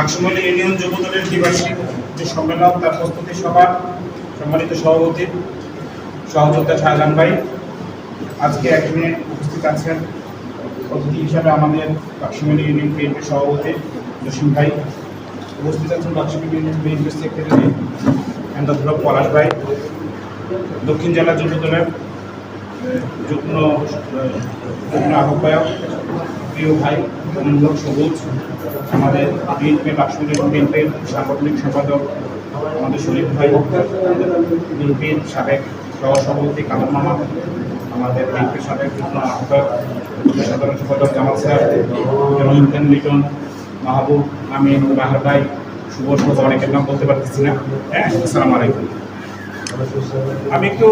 বাক্সমলী union যুব দলের দ্বিবার্ষিক যে সম্মেলন, তার প্রস্তুতি সভা, সম্মানিত সভাপতি, সহযোদ্ধা শাহজাহান ভাই, আজকে এখানে উপস্থিত আছেন অতিথি হিসাবে আমাদের বাক্সমলী ইউনিয়ন বিএনপির সভাপতি জসিম ভাই, উপস্থিত আছেন বাক্সমলী ইউনিয়ন বিএনপির সেক্রেটারি এন্দাধুরক পলাশ ভাই, দক্ষিণ জেলা যুব দলের যুগ্ম যুগ্ম আহ্বায়ক, প্রিয় ভাই অমূল্যক সবুজ, আমাদের বিএনপি বাক্সমী বিএনপির সাংগঠনিক সম্পাদক, আমাদের শরীফ ভাই বিএনপির সাবেক সহসভাপতি কালাম মামা, আমাদের বিএনপির সাবেক যুগ্ম আহ্বায়ক, সাধারণ সম্পাদক জামাল স্যার রহিমখান লিটন মাহবুব আমিন বাহার ভাই, শুভ শুভ অনেকের নাম বলতে পারতেছি না। হ্যাঁ আসসালামু আলাইকুম। আমি একটু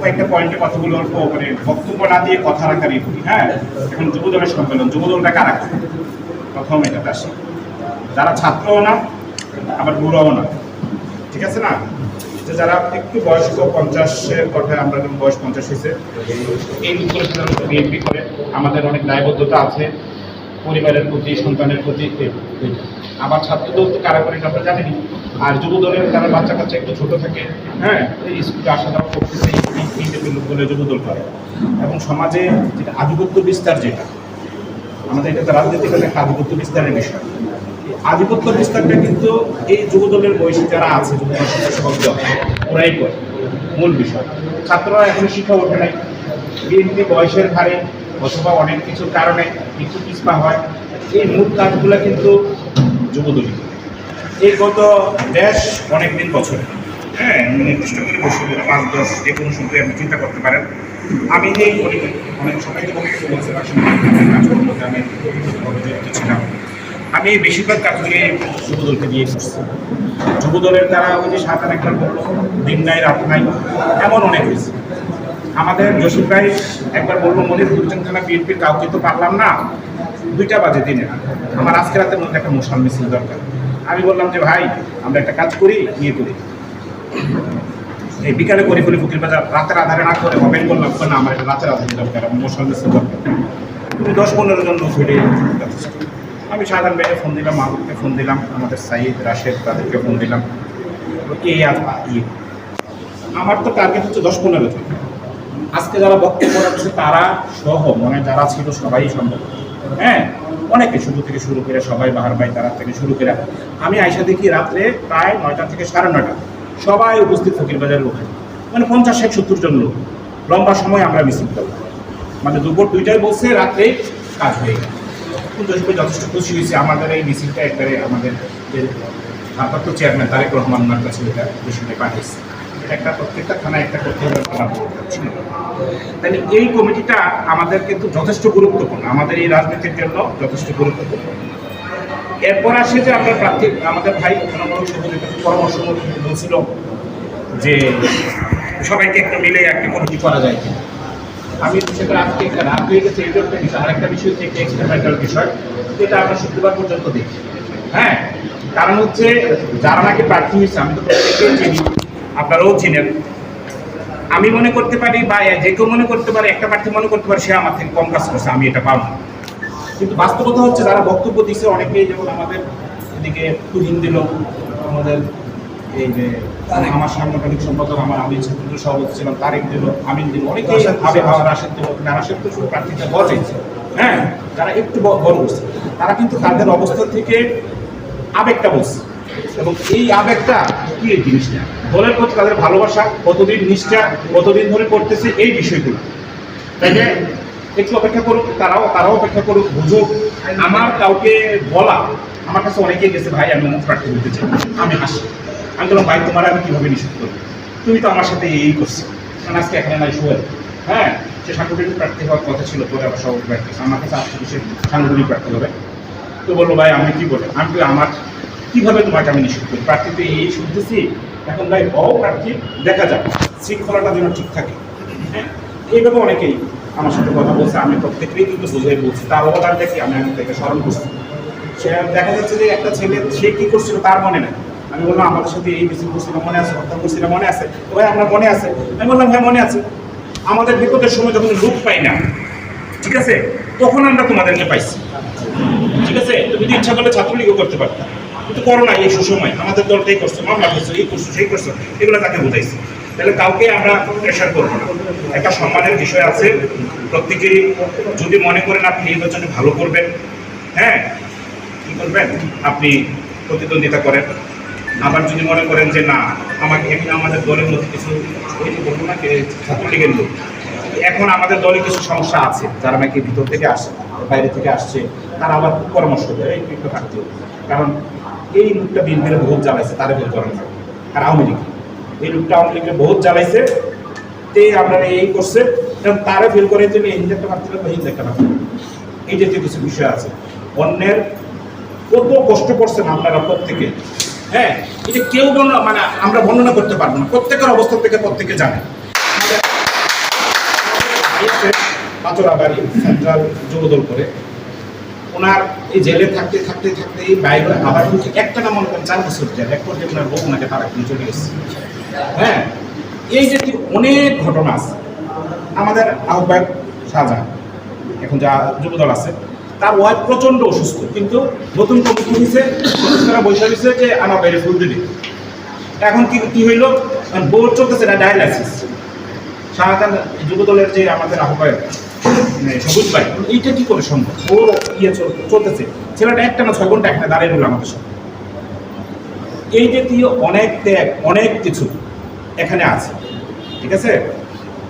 কয়েকটা পয়েন্টে কথাগুলো অল্প মানে বক্তব্য না দিয়ে কথা রাখারই করি হ্যাঁ? এখন যুবদলের সম্মেলন, যুবদলটা কারা প্রথম এটাতে আসি যারা ছাত্রও না, আবার বুড়োও না। ঠিক আছে না? যে যারা একটু বয়স্ক, পঞ্চাশের কথায় আমরা বয়স পঞ্চাশ হয়েছে। এই বিএনপি করে। আমাদের অনেক দায়বদ্ধতা আছে। পরিবারের প্রতি, সন্তানের প্রতি। আবার ছাত্রদল তো কারা করে এটা আমরা জানিনি। আর যুব দলের যারা বাচ্চা কাচ্চা একটু ছোট থাকে হ্যাঁ স্কুলে আসা যাওয়া করতেছে এই তিনটে বলে যুব দল করে। এবং সমাজে যেটা আধিপত্য বিস্তার যেটা, আমাদের এটা তো রাজনীতির একটা আধিপত্য বিস্তারের বিষয়। আধিপত্য বিস্তারটা কিন্তু এই যুব দলের বয়সী যারা আছে যুব দল ওরাই করে। মূল বিষয়। ছাত্ররা এখন শিক্ষা ওঠে নাই। বিএনপি বয়সের হারে অথবা অনেক কিছুর কারণে কিছু পিছপা হয়, এই মূল কাজগুলো কিন্তু যুবদলই করে। এই গত দেশ অনেক দিন বছর হ্যাঁ নির্দিষ্ট করে বসে পাঁচ, দশ, যে কোনো সময় আপনি চিন্তা করতে পারেন। আমি এই অনেক অনেক বক্তব্য বলতে কাজকর্মতে আমি ছিলাম আমি বেশিরভাগ কাজগুলি যুবদলকে দিয়ে করছি। যুবদলের দ্বারা ওই যে সাঁতার একটা দিন নাই, রাত নাই, এমন অনেক হয়েছে। আমাদের জসিম ভাই, একবার বলল মনির দুর্জন থানা বিএনপির কাউকে তো পারলাম না। দুইটা বাজে দিনে। আমার আজকে রাতের মধ্যে একটা মশাল মিছিল দরকার। আমি বললাম যে, ভাই, আমরা একটা কাজ করি নিয়ে করি। এই বিকালে করি করি ফকির বাজার রাতের আধারে না করে ওপেন করলাম না, আমার এটা রাতের আধারে দরকার, আমার মশাল মিছিল দরকার। তুমি দশ পনেরো জন লোক হইলে আমি সাধারণ ভাইকে ফোন দিলাম, মাহবুবকে ফোন দিলাম, আমাদের সাইদ, রাশেদ, তাদেরকে ফোন দিলাম। এই আর ইয়ে? আমার তো টার্গেট হচ্ছে দশ পনেরো জন। আজকে যারা বক্তব্য রাখছে, তারা সহ মানে যারা ছিল সবাই সম্ভব। হ্যাঁ অনেকে শুরু থেকে শুরু করে সবাই বাহার ভাই তারা থেকে শুরু করে। আমি আইসা দেখি রাত্রে প্রায় নয়টা থেকে সাড়ে নয়টা, সবাই উপস্থিত ফকির বাজারের ওখানে মানে পঞ্চাশ, ষাট, সত্তর জন লোক। লম্বা সময় আমরা মিছিল করলাম মানে দুপুর দুইটায় বসে রাত্রে কাজ হয়ে গেল। যথেষ্ট খুশি হয়েছে। আমাদের এই মিছিলটা একবারে আমাদের ভারপ্রাপ্ত চেয়ারম্যান তারেক রহমান ওনার কাছে এটা বিষয়টা পাঠিয়েছে। এটা একটা প্রত্যেকটা থানায় একটা করতে হবে তাহলে এই কমিটিটা আমাদের কিন্তু যথেষ্ট গুরুত্বপূর্ণ। আমাদের এই রাজনীতির জন্য যথেষ্ট গুরুত্বপূর্ণ। এরপর আসে যে আমরা প্রার্থী, আমাদের ভাই পরামর্শ বলছিল যে সবাইকে একটু মিলে একটা কমিটি করা যায় কিনা। আমি সেটা আজকে একটা রাত হয়ে গেছে, এই জন্য আরেকটা বিষয় থেকে এক্সপেরিমেন্টাল বিষয়, যেটা আমরা শুক্রবার পর্যন্ত দেখি। হ্যাঁ কারণ হচ্ছে যারা নাকি প্রার্থী হয়েছে আমি তো প্রত্যেকেই চিনি আপনারাও চিনেন। আমি মনে করতে পারি বা যে কেউ মনে করতে পারে একটা প্রার্থী মনে করতে পারে সে আমার থেকে কম কাজ করছে আমি এটা পাবো কিন্তু বাস্তবতা হচ্ছে যারা বক্তব্য দিচ্ছে অনেকেই যেমন আমাদের এদিকে তুহিন দিল আমাদের এই যে আমার সাংগঠনিক সম্পাদক আমার আমি ছাত্র সভাপতি ছিলাম তারেক দিল আমিন দিল অনেকে আবে হাওয়া রাশেদ দিল রাশেদ তো শুধু প্রার্থীটা বটে হ্যাঁ যারা একটু বড় তারা কিন্তু তাদের অবস্থা থেকে আবেগটা বলছে। এবং এই আবেগটা কি এই জিনিসটা? দলের প্রতি তাদের ভালোবাসা, কতদিন নিষ্ঠা, কতদিন ধরে করতেছে এই বিষয়গুলো। তাই একটু অপেক্ষা করুক, তারাও তারাও অপেক্ষা করুক, বুঝুক। আমার কাউকে বলা আমার কাছে অনেকেই গেছে, ভাই, আমি অমুক প্রার্থী হতে চাই। আমি হাসি। আমি বললাম, ভাই, তোমার আমি কীভাবে নিষেধ করব? তুমি তো আমার সাথে এই করছ। কারণ আজকে এখানে নাই শুয়ে। হ্যাঁ সে সাংগঠনিক প্রার্থী হওয়ার কথা ছিল, পরে আবার প্রার্থী। আমার কাছে সে সাংগঠনিক প্রার্থী হবে। তো বলল, ভাই, আমি কি বলে? আমি আমার, কীভাবে তোমাকে আমি নিষেধ করি? প্রার্থী তো এই শুনতেছি। এখন ভাই, হও প্রার্থী, দেখা যাক। শৃঙ্খলাটা যেন ঠিক থাকে। হ্যাঁ এইভাবে অনেকেই আমার সাথে কথা বলছে, আমি প্রত্যেকেই কিন্তু বুঝে বলছি। তার অবদানটা কি আমি আমি তাকে স্মরণ করছি। সে, দেখা যাচ্ছে যে একটা ছেলে, সে কি করছিল তার মনে নেই। আমি বললাম, আমাদের সাথে এই মিছিল করছিলাম মনে আছে? হত্যা করছিলাম মনে আছে? ভাই আপনার মনে আছে। আমি বললাম হ্যাঁ মনে আছে। আমাদের বিপদের সময় যখন লোক পাই না, ঠিক আছে, তখন আমরা তোমাদেরকে পাইছি। ঠিক আছে, তুমি যদি ইচ্ছা করলে ছাত্রলীগও করতে পারতো কিন্তু করো না, এই সুসময়। আমাদের দলটাই করছ, মামলা করছ, এই করছ, সেই করছ, এগুলো তাকে বুঝাইছি। তাহলে কাউকে আমরা প্রেশার করব না। একটা সম্মানের বিষয় আছে, প্রত্যেকেরই যদি মনে করেন আপনি নির্বাচনে ভালো করবেন হ্যাঁ? কী করবেন? আপনি প্রতিদ্বন্দ্বিতা করেন। আবার যদি মনে করেন যে না, আমাকে এখানে আমাদের দলের মধ্যে কিছু ওই যে বলব না ছাত্রলীগের লোক। এখন আমাদের দলে কিছু সমস্যা আছে, যারা নাকি ভিতর থেকে আসে। বাইরে থেকে আসছে, তারা আবার পরামর্শ দেয়, এই একটু থাকতে কারণ এই লোকটা বিএনপির বহুত জ্বালাইছে, তারা বের করেন আর আওয়ামী লীগ, এই লোকটা আওয়ামী লীগের বহুত জ্বালাইছে, তে আপনারা এই করছে এবং তারা ফিল করে যে হিন্দু একটা প্রার্থী লাগবে হিন্দু একটা এই জাতীয় কিছু বিষয় আছে, অন্যের কত কষ্ট করছেন আপনারা প্রত্যেকে। হ্যাঁ এটা কেউ বর্ণনা মানে আমরা বর্ণনা করতে পারব না, প্রত্যেকের অবস্থা থেকে প্রত্যেকে জানে। পাচরা বাড়ি সেন্ট্রাল যুবদল করে। ওনার এই জেলে থাকতে থাকতে থাকতে এই বাইরে আবার কিন্তু একটা না মনে করেন চার বছর জেল এক পর্যায়ে ওনার বউ ওনাকে তারা কিন্তু চলে গেছে। হ্যাঁ এই যে অনেক ঘটনা আছে। আমাদের আহ্বায়ক শাহজাহান, এখন যা যুবদল আছে, তার ওয়াইফ প্রচণ্ড অসুস্থ, কিন্তু নতুন কমিটি হয়েছে সদস্যরা বৈশা দিচ্ছে যে আমার বাইরে ফুল দিবি। এখন কি কি হইল? বোর্ড চলতেছে না ডায়ালাইসিস শাহজাহান যুবদলের যে আমাদের আহ্বায়ক সবুজ এইটা কি করে সম্ভব? ওর ইয়ে চলতেছে। ছেলেটা একটা না ছয় ঘণ্টা এখানে দাঁড়িয়ে রইল আমাদের সাথে। এই জাতীয় অনেক ত্যাগ, অনেক কিছু এখানে আছে। ঠিক আছে?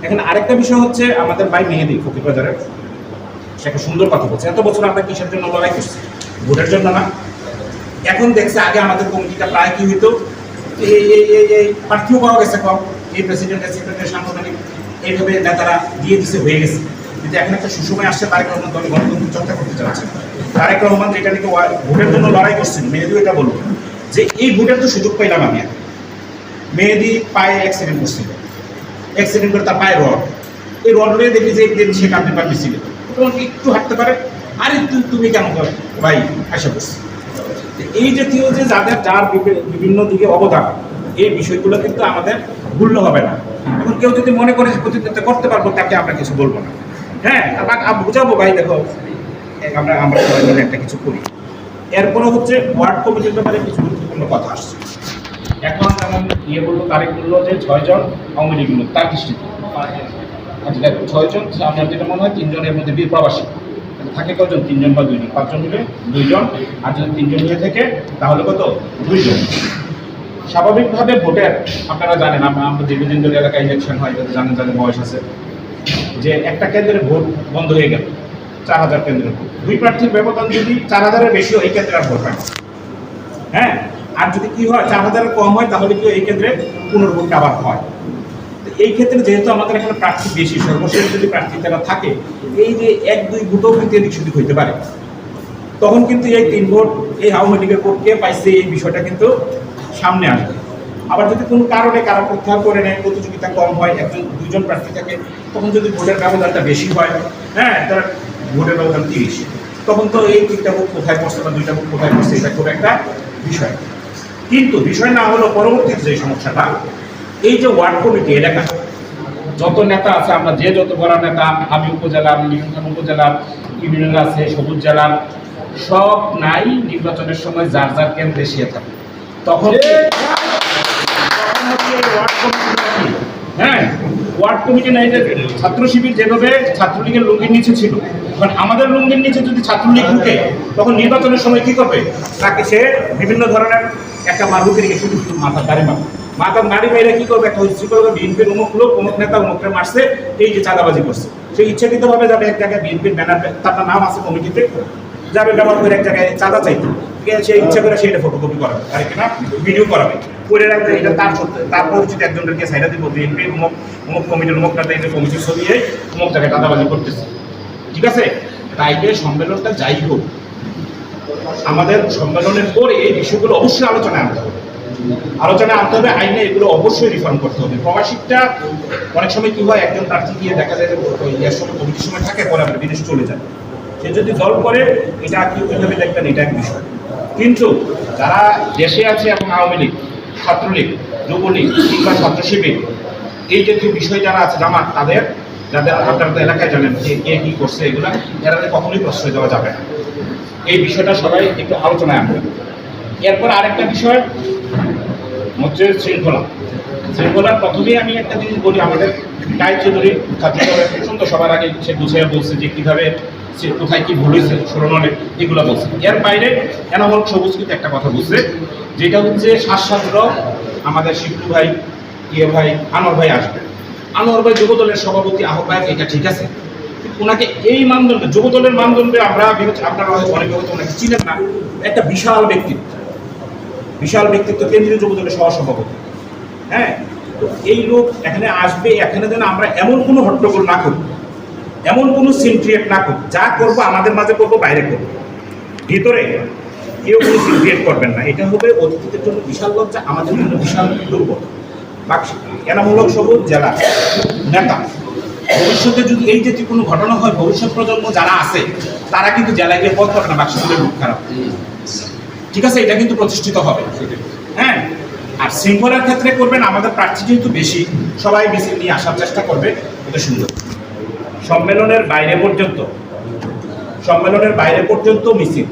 এখানে আরেকটা বিষয় হচ্ছে আমাদের ভাই মেহেদি ফকির বাজারের। সে একটা সুন্দর কথা বলছে। এত বছর আমরা কিসের জন্য লড়াই করছি? ভোটের জন্য না। এখন দেখছে আগে আমাদের কমিটিটা প্রায় কি হইতো? এই প্রার্থীও গেছে কম। এই প্রেসিডেন্ট সেক্রেটারি সাংগঠনিক, এইভাবে নেতারা দিয়ে দিছে, হয়ে গেছে। কিন্তু এখন একটা সুসময় আসছে, তারেক রহমান দল গণতন্ত্র চর্চা করতে চাচ্ছে। তারেক রহমান যেটা নাকি ভোটের জন্য লড়াই করছেন, মেহেদিও এটা বলব যে এই ভোটের তো সুযোগ পাইলাম আমি এখন। মেহেদি পায়ে অ্যাক্সিডেন্ট করছিল অ্যাক্সিডেন্ট করে তার পায়ে রড। এই রড নিয়ে দেখি যে একদিন সে কাঁদতে পারতেছিল তখন একটু হাঁটতে পারে, আরে তুমি কেন করো? ভাই আশা করছি এই জাতীয় যে যাদের, যার বিভিন্ন দিকে অবদান, এই বিষয়গুলো কিন্তু আমাদের ভুলল হবে না। এখন কেউ যদি মনে করে যে প্রতিনিধিত্ব করতে পারব, তাকে আমরা কিছু বলব না। হ্যাঁ আম- ভাই, দেখো আমরা আমরা সবাই মিলে একটা কিছু করি। এরপরে হচ্ছে ওয়ার্ড কমিটির ব্যাপারে কিছু গুরুত্বপূর্ণ কথা আসছে। এখন যেমন ইয়ে বলল তারিখ বলল যে ছয়জন আওয়ামী লীগ তার দৃষ্টিতে। আচ্ছা দেখো ছয়জন আমার যেটা মনে হয় তিনজনের মধ্যে বীর প্রবাসী। থাকে কজন? তিনজন বা দুইজন পাঁচজন মিলে দুইজন আর যদি তিনজন হয়ে থাকে, তাহলে কত? দুইজন স্বাভাবিকভাবে ভোটের, আপনারা জানেন, আমরা দীর্ঘদিন ধরে এলাকায় ইলেকশন হয় যাদের জানেন, যাদের বয়স আছে। যে একটা কেন্দ্রে ভোট বন্ধ হয়ে গেল, চার হাজার কেন্দ্রের ভোট। দুই প্রার্থীর ব্যবধান যদি চার হাজারের বেশি হয়, এই কেন্দ্রে আর ভোট হয় হ্যাঁ? আর যদি কি হয়, চার হাজারের কম হয়, তাহলে কি এই কেন্দ্রে পুনর্ভোট আবার হয়? তো এই ক্ষেত্রে যেহেতু আমাদের এখানে প্রার্থী বেশি, সর্বশেষ যদি প্রার্থী তারা থাকে, এই যে এক দুই ভোটও কিন্তু এদিক সেদিক হইতে পারে। তখন কিন্তু এই তিন ভোট, এই লীগের ভোট কে পাইছে, এই বিষয়টা কিন্তু সামনে আসবে। আবার যদি কোনো কারণে কারও প্রত্যাহার করে নেয়, প্রতিযোগিতা কম হয়, একজন দুজন প্রার্থী থাকে, তখন যদি ভোটের ব্যবধানটা বেশি হয় হ্যাঁ তার ভোটের ব্যবধান তিরিশ, তখন তো এই তিনটা ভোট কোথায় পড়ছে বা দুইটা ভোট কোথায় পড়ছে, এটা খুব একটা বিষয়। কিন্তু বিষয় না হলো পরবর্তীতে যে সমস্যাটা, এই যে ওয়ার্ড কমিটি এলাকা, যত নেতা আছে, আমরা যে যত বড় নেতা, আমি উপজেলার লিখনখান উপজেলার ইউনিয়ন আছে, সবুজ জেলার, সব নাই নির্বাচনের সময় যার যার কেন্দ্রে সে থাকে। তখন হ্যাঁ ওয়ার্ড কমিটি যেভাবে ছাত্রলীগের নিচে ছিল আমাদের নিচে যদি ছাত্রলীগ তখন নির্বাচনের সময় তাকে সে বিভিন্ন ধরনের একটা শুধু মারবে। মাথার নারী করবে? বিএনপির অমুক নেতা মারছে এই যে চাঁদাবাজি করছে। সে ইচ্ছাকৃতভাবে যাবে এক জায়গায় বিএনপির ব্যানার, তার নাম আছে কমিটিতে, যাবে ব্যবহার করে এক জায়গায় চাঁদা চাইতে। সে ইচ্ছা করে সেটা ফটোকপি করাবে। আর কিনা? ভিডিও করাবে। করে রাখবে, এটা তার সত্য। তার পরিচিত একজনকে সাইডা দিব বিএনপি অমুক অমুক কমিটির অমুক নেতা এই কমিটির ছবি অমুক জায়গায় চাঁদাবাজি করতেছে। ঠিক আছে? তাই সম্মেলনটা যাই হোক, আমাদের সম্মেলনের পরে এই বিষয়গুলো অবশ্যই আলোচনায় আনতে হবে। আলোচনায় আনতে হবে, আইনে এগুলো অবশ্যই রিফর্ম করতে হবে। প্রবাসিকটা অনেক সময় কি হয়, একজন প্রার্থী গিয়ে দেখা যায় যে সময় কমিটির সময় থাকে, পরে আবার বিদেশ চলে যায়। সে যদি দল করে, এটা কি কীভাবে দেখবেন, এটা এক বিষয়। কিন্তু যারা দেশে আছে এবং আওয়ামী লীগ, ছাত্রলীগ, যুবলীগ কিংবা ছাত্র শিবির এই জাতীয় বিষয় যারা আছে জামাত, তাদের, যাদের আপনারা এলাকায় জানেন যে কে কী করছে এগুলা এরাতে কখনোই প্রশ্রয় দেওয়া যাবে না। এই বিষয়টা সবাই একটু আলোচনায় আনবেন। এরপর আরেকটা বিষয় হচ্ছে শৃঙ্খলা। শৃঙ্খলার প্রথমেই আমি একটা জিনিস বলি আমাদের গায়ে চৌধুরী ছাত্র সুন্দর সবার আগে সে গুছিয়ে বলছে যে কীভাবে সে কোথায় কি ভুল হয়েছে সুরনলে এগুলো বলছে। এর বাইরে এনামল সবুজ কিন্তু একটা কথা বলছে, যেটা হচ্ছে শ্বাসছাত্র আমাদের শিবলু ভাই ইয়ে ভাই, আনোয়ার ভাই আসবে। আনোয়ার ভাই যুব দলের সভাপতি, আহ্বায়ক, এটা ঠিক আছে। ওনাকে এই মানদণ্ডে যুব দলের মানদণ্ডে আমরা আপনারা হয়তো অনেকে হয়তো ওনাকে চিনেন না। একটা বিশাল ব্যক্তিত্ব বিশাল ব্যক্তিত্ব, কেন্দ্রীয় যুব দলের সহসভাপতি। হ্যাঁ তো এই লোক এখানে আসবে, এখানে যেন আমরা এমন কোনো হট্টগোল না করি। এমন কোনো সিন ক্রিয়েট না করি যা করব আমাদের মাঝে করব, বাইরে করব। ভিতরে কেউ কোনো সিন ক্রিয়েট করবেন না। এটা হবে অতিথিদের জন্য বিশাল লজ্জা, আমাদের জন্য বিশাল দুর্বল। এনামূলক সবুজ জেলা নেতা, ভবিষ্যতে যদি এই জাতীয় কোনো ঘটনা হয়, ভবিষ্যৎ প্রজন্ম যারা আছে, তারা কিন্তু জেলায় গিয়ে পথ পাবে না বাক্সগুলোর মুখ খারাপ। ঠিক আছে, এটা কিন্তু প্রতিষ্ঠিত হবে। হ্যাঁ আর শৃঙ্খলার ক্ষেত্রে করবেন, আমাদের প্রার্থী যেহেতু বেশি, সবাই মিছিল নিয়ে আসার চেষ্টা করবে, এটা সুন্দর। সম্মেলনের বাইরে পর্যন্ত সম্মেলনের বাইরে পর্যন্ত মিছিল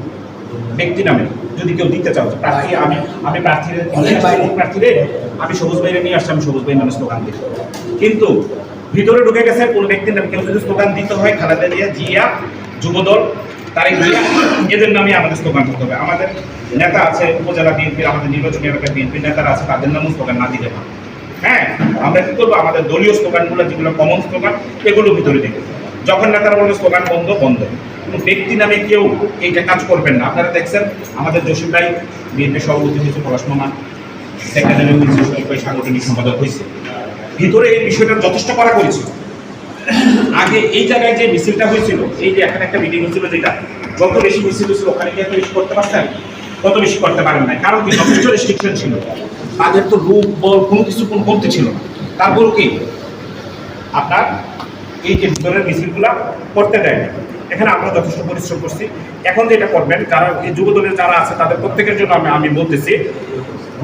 ব্যক্তি নামে যদি কেউ দিতে চাও প্রার্থী আমি আমি প্রার্থীর প্রার্থীরে আমি সবুজ ভাইরে নিয়ে আসছি আমি সবুজ ভাই নামে স্লোগান দিই। কিন্তু ভিতরে ঢুকে গেছে কোন ব্যক্তির নামে কেউ যদি স্লোগান দিতে হয় খালেদা জিয়া জিয়া যুবদল তারেক জিয়া এদের নামে আমাদের স্লোগান করতে হবে। আমাদের নেতা আছে উপজেলা বিএনপির আমাদের নির্বাচনী এলাকার বিএনপির নেতারা আছে তাদের নামেও স্লোগান না দিতে পারে হ্যাঁ আমরা কি করব? আমাদের দলীয় স্লোগানগুলো যেগুলো কমন স্লোগান, এগুলো ভিতরে দিতে যখন নেতারা বলবে স্লোগান বন্ধ বন্ধ। কোনো ব্যক্তি নামে কেউ এইটা কাজ করবেন না। আপনারা দেখছেন, আমাদের জসিম ভাই, বিএনপি সভাপতি হয়েছে পলাশ মামা সাংগঠনিক সম্পাদক হয়েছে। ভিতরে এই বিষয়টা যথেষ্ট করা করেছিল আগে এই জায়গায় যে মিছিলটা হয়েছিল, এই যে এখানে একটা মিটিং হয়েছিল যেটা, যত বেশি মিছিল হয়েছিল, ওখানে কি এত বেশি করতে পারছেন? তত বেশি করতে পারেন না কারণ কি, যথেষ্ট রেস্ট্রিকশন ছিল। তাদের তো রূপ, বল, কোনো কিছু কোনো কমতে ছিল না। তারপর কি? আপনার এই যে ভিতরের মিছিলগুলা করতে দেয়নি। এখানে আমরা যথেষ্ট পরিশ্রম করছি। এখন যেটা করবেন, যারা এই যুব দলের যারা আছে, তাদের প্রত্যেকের জন্য আমি আমি বলতেছি,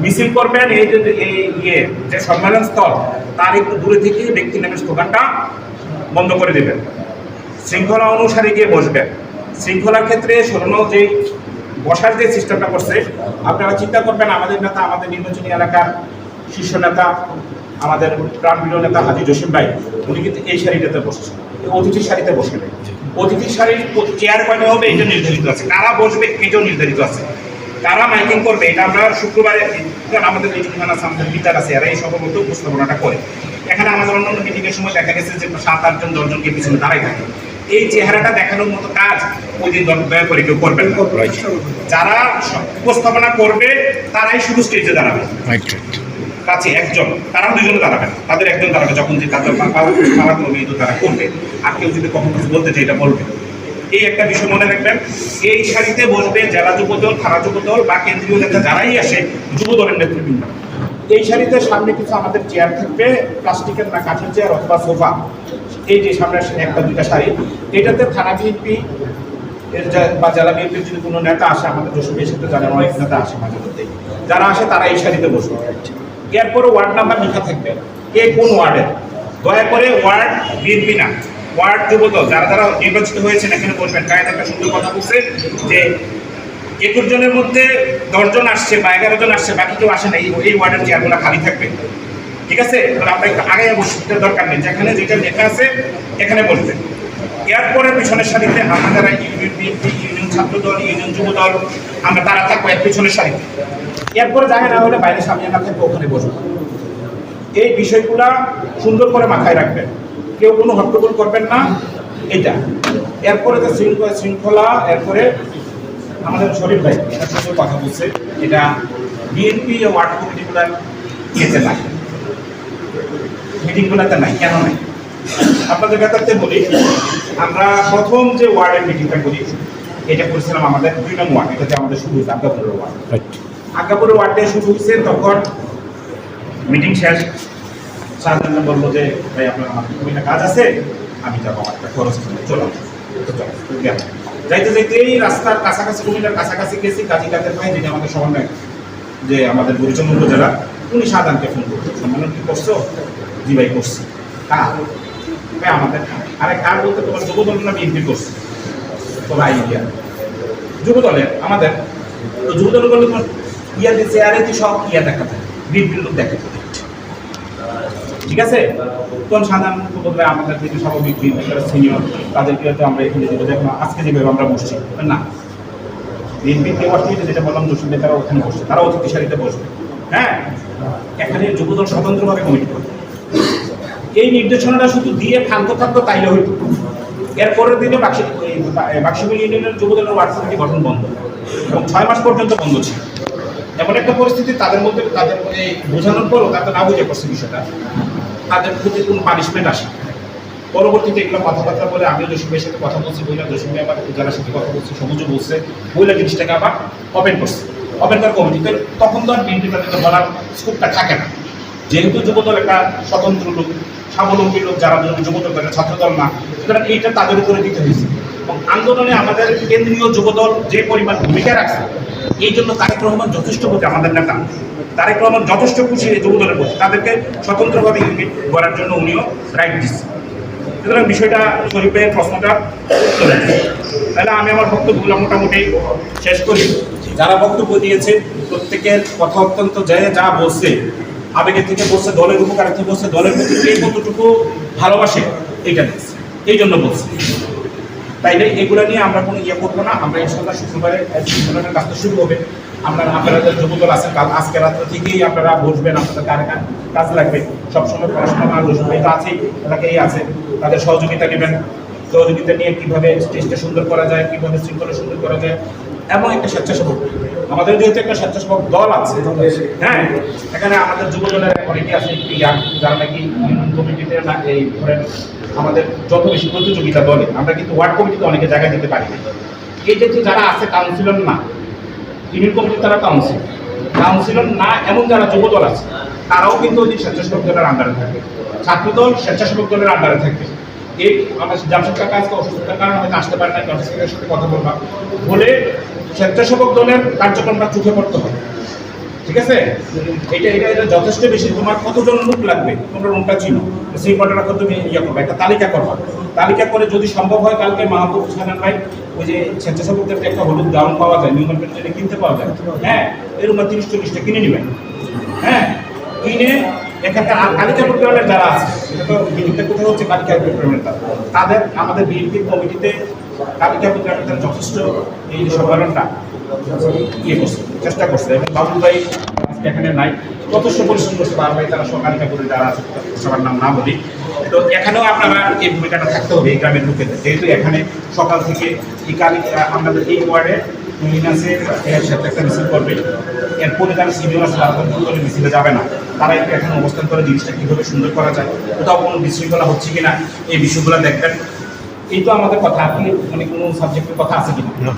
মিছিল করবেন, এই যে এই ইয়ে যে সম্মেলন স্থল, তার একটু দূরে থেকে ব্যক্তি নামের স্লোগানটা বন্ধ করে দেবেন। শৃঙ্খলা অনুসারে গিয়ে বসবেন। শৃঙ্খলার ক্ষেত্রে সরানো যে বসার যে সিস্টেমটা করছে, আপনারা চিন্তা করবেন, আমাদের নেতা, আমাদের নির্বাচনী এলাকার শীর্ষ নেতা, আমাদের প্রাণপ্রিয় নেতা হাজি জসিম ভাই, উনি কিন্তু এই সারিটাতে বসেছেন অতিথির সারিতে বসে নেই। অতিথির সারির চেয়ার কয়টা হবে এটা নির্ধারিত আছে। কারা বসবে এটাও নির্ধারিত আছে। কারা মাইকিং করবে, এটা আমরা শুক্রবারে আমাদের ঠিকানা আছে আমাদের বিচার আছে, এরা এই সম্ভবত উপস্থাপনাটা করে। এখানে আমাদের অন্যান্য মিটিংয়ের সময় দেখা গেছে যে সাত, আটজন, দশজনকে পিছনে দাঁড়াই থাকে। এই চেহারাটা দেখানোর মতো কাজ ওই দিন দয়া করে কেউ করবেন যারা উপস্থাপনা করবে তারাই শুধু স্টেজে দাঁড়াবে। কাছে একজন তারাও দুজনে দাঁড়াবেন। তাদের একজন দাঁড়াবে যখন যে তাদের পাওয়ার করবে এই তো তারা করবে। আর কেউ যদি কখন কিছু বলতে চাই এটা বলবে। এই একটা বিষয় মনে রাখবেন এই সারিতে বসবে জেলা যুবদল থানা যুবদল বা কেন্দ্রীয় নেতা যারাই আসে যুবদলের নেতৃবৃন্দ। এই সারিতে সামনে কিছু আমাদের চেয়ার থাকবে প্লাস্টিকের না কাঠের চেয়ার অথবা সোফা এই যে সামনে একটা, দুইটা সারি এটাতে থানা বিএনপি, এর বা জেলা বিএনপির যদি কোনো নেতা আসে আমাদের যশোর সাথে জানেন অনেক নেতা আসে মাঝে মধ্যেই যারা আসে তারা এই সারিতে বসবে। এরপরে ওয়ার্ড নাম্বার লেখা থাকবে, কে কোন ওয়ার্ডের দয়া করে ওয়ার্ড বিএনপি না, ওয়ার্ড যুবদল, যারা যারা নির্বাচিত হয়েছেন এখানে বসবেন। কায়দ একটা সুন্দর কথা বলছে যে একুশ জনের মধ্যে দশজন আসছে বা এগারো জন আসছে, বাকি কেউ আসে না, এই ওয়ার্ডের চেয়ারগুলো খালি থাকবে। ঠিক আছে? আমরা একটু আগে বসতে দরকার নেই। যেখানে যেটা লেখা আছে, এখানে বসবেন এরপরে পিছনের সারিতে আমরা যারা ইউনিয়ন ইউনিয়ন ছাত্র দল ইউনিয়ন যুব দল আমরা তারা থাকব এর পিছনের সারিতে। এরপরে জায়গা না হলে বাইরে সামনে না থাকবে, ওখানে বসবো। এই বিষয়গুলা সুন্দর করে মাথায় রাখবেন। কেউ কোনো হট্টগোল করবেন না। এটা। এরপরে যে শৃঙ্খলা শৃঙ্খলা, এরপরে আমাদের শরীফ ভাই এটা কথা বলছে। এটা বিএনপি ও ওয়ার্ড কমিটিগুলার ইয়েতে নাই মিটিংগুলোতে নাই কেন নাই? আপনাদের ব্যাপারতে বলি আমরা প্রথম যে ওয়ার্ডের মিটিংটা করি এটা করেছিলাম আমাদের দুই নং ওয়ার্ড এটাতে আমাদের শুরু হয়েছে আজ্ঞাপুরের ওয়ার্ড। আজ্ঞাপুরের ওয়ার্ডে শুরু হয়েছে তখন মিটিং শেষ। শাহজাহান বলল যে ভাই আপনার আমার খুব একটা কাজ আছে আমি যাব আমার একটা খরচ। চলো। যাইতে যাইতে এই রাস্তার কাছাকাছি কুমিল্লার কাছাকাছি গেছি কাজী কাদের ভাই যিনি আমাদের সমন্বয় যে আমাদের পরিচন্ন উপজেলা উনি সাধারণকে ফোন করতো সম্মেলন কি করছ? জি ভাই করছি। কার? ভাই, আমাদের আরে কার বলতে তোমার যুবদল না বিএনপি করছে। তোমার আইডিয়া যুবদলের, আমাদের। তো যুবদল বললে তোমার ইয়া যে চেয়ারে তো সব ইয়া দেখা যায়? বিএনপির লোক দেখা। ঠিক আছে? কোন সাধারণ বলবে আমাদের যেহেতু স্বাভাবিক সিনিয়র তাদেরকে হয়তো আমরা এখানে যেতে দেখো আজকে যেভাবে আমরা বসছি না? বিএনপি কেউ অসুবিধা যেটা বললাম দোষীদের তারা ওখানে বসছে, তারা অতিথি সারিতে বসবে। হ্যাঁ? এখানে যুবদল স্বতন্ত্রভাবে কমিটি করবে। এই নির্দেশনাটা শুধু দিয়ে থাকতো থাকতো তাইলে হইত। এর পরের দিনে বাক্সি ইউনিয়নের যুবদলের ওয়ার্ড কমিটি গঠন বন্ধ। এবং ছয় মাস পর্যন্ত বন্ধ ছিল। এমন একটা পরিস্থিতি তাদের মধ্যে তাদের এই বোঝানোর পরও তাদের না বুঝে করছে বিষয়টা। তাদের প্রতি কোনো পানিশমেন্ট আসে পরবর্তীতে এগুলো কথাবার্তা বলে আমিও জসিমের সাথে কথা বলছি, বইলা জসিমে আবার যারা সাথে কথা বলছি সবুজও বলছে, বইলা জিনিসটাকে আবার ওপেন করছে। ওপেন করার কমিটিতে তখন তো আর বিএনপি তাদেরকে বলার স্কোপটা থাকে না। যেহেতু যুবদল একটা স্বতন্ত্র লোক স্বাবলম্বী লোক যারা যুবদল করে, ছাত্রদল না। সুতরাং এইটা তাদের উপরে দিতে হয়েছে। এবং আন্দোলনে আমাদের কেন্দ্রীয় যুবদল যে পরিমাণ ভূমিকা রাখছে, এই জন্য তারেক রহমান যথেষ্ট প্রতি আমাদের নেতা। তারেক রহমান যথেষ্ট খুশি এই যুবদলের প্রতি। তাদেরকে স্বতন্ত্রভাবে ইউনিট করার জন্য উনিও রাইট দিচ্ছে। সুতরাং বিষয়টা শরীফের প্রশ্নটা তাহলে আমি আমার বক্তব্যগুলো মোটামুটি শেষ করি। যারা বক্তব্য দিয়েছে প্রত্যেকের কথা অত্যন্ত যে যা বলছে আবেগের থেকে বলছে, দলের উপকার থেকে বলছে, দলের প্রতি কে কতটুকু ভালোবাসে দিচ্ছে এই জন্য বলছে। তাইলে এগুলো নিয়ে আমরা কোনো ইয়ে করব না। আমরা ইনশাল্লাহ শুক্রবারে শুক্রবারের কাজটা শুরু হবে। আমরা আপনারা যুবদল আছেন, কাল আজকে রাত্রে থেকেই আপনারা বসবেন আপনাদের কার কাজ লাগবে। সবসময় পড়াশোনা রসুন তো আছেই তাদেরকেই আছে তাদের সহযোগিতা নেবেন। সহযোগিতা নিয়ে কীভাবে স্টেজটা সুন্দর করা যায়, কীভাবে শৃঙ্খলা সুন্দর করা যায় এবং একটা স্বেচ্ছাসেবক। আমাদের যেহেতু একটা স্বেচ্ছাসেবক দল আছে হ্যাঁ এখানে আমাদের যুব দলের অনেকে আছে একটু যারা নাকি কমিটিতে না এই ধরেন আমাদের যত বেশি প্রতিযোগিতা দলে আমরা কিন্তু ওয়ার্ড কমিটিতে অনেকে জায়গা দিতে পারি। এই যে যারা আছে কাউন্সিলর না, ইউনিয়ন কমিটির তারা কাউন্সিল কাউন্সিলর না, এমন যারা যুব দল আছে, তারাও কিন্তু ওই স্বেচ্ছাসেবক দলের আন্ডারে থাকবে ছাত্রদল স্বেচ্ছাসেবক দলের আন্ডারে থাকবে এই আমার জামশেদ কাকা আজকে অসুস্থতার কারণে হয়তো আসতে পারে না জামশেদের সাথে কথা বলবা। বলে স্বেচ্ছাসেবক দলের কার্যক্রমটা চোখে পড়তে হবে। ঠিক আছে? এটা এটা এটা যথেষ্ট বেশি। তোমার কতজন লোক লাগবে? তোমরা রুমটা চিনো। সেই কটাটা তুমি ইয়ে করবে। একটা তালিকা করবা। তালিকা করে যদি সম্ভব হয়, কালকে মাহবুব সানান ভাই, ওই যে স্বেচ্ছাসেবকদের একটা হলুদ গাউন পাওয়া যায় নিউমান পেট্রোলে কিনতে পাওয়া যায়। হ্যাঁ এরকম তিরিশ, চল্লিশটা কিনে নেবেন। হ্যাঁ কিনে যারা আছে হচ্ছে তাদের, আমাদের কমিটিতে যথেষ্ট এই ইয়ে চেষ্টা করছে। এবং ভাই এখানে নাই তারা সকালিকা করে যারা আছে, সবার নাম না তো এখানেও আপনারা এই ভূমিকাটা থাকতে হবে এই গ্রামের লোকেদের। যেহেতু এখানে সকাল থেকে এই কালি আমাদের এই ওয়ার্ডে এরপরে যারা সিনিয়র আছে তারা মিছিলে যাবে না। তারা একটু এখন অবস্থান করে জিনিসটা কীভাবে সুন্দর করা যায়, কোথাও কোনো বিশৃঙ্খলা হচ্ছে কিনা, এই বিষয়গুলো দেখবেন। এই তো আমাদের কথা, আপনি মানে কোনো সাবজেক্টের কথা আছে কিনা?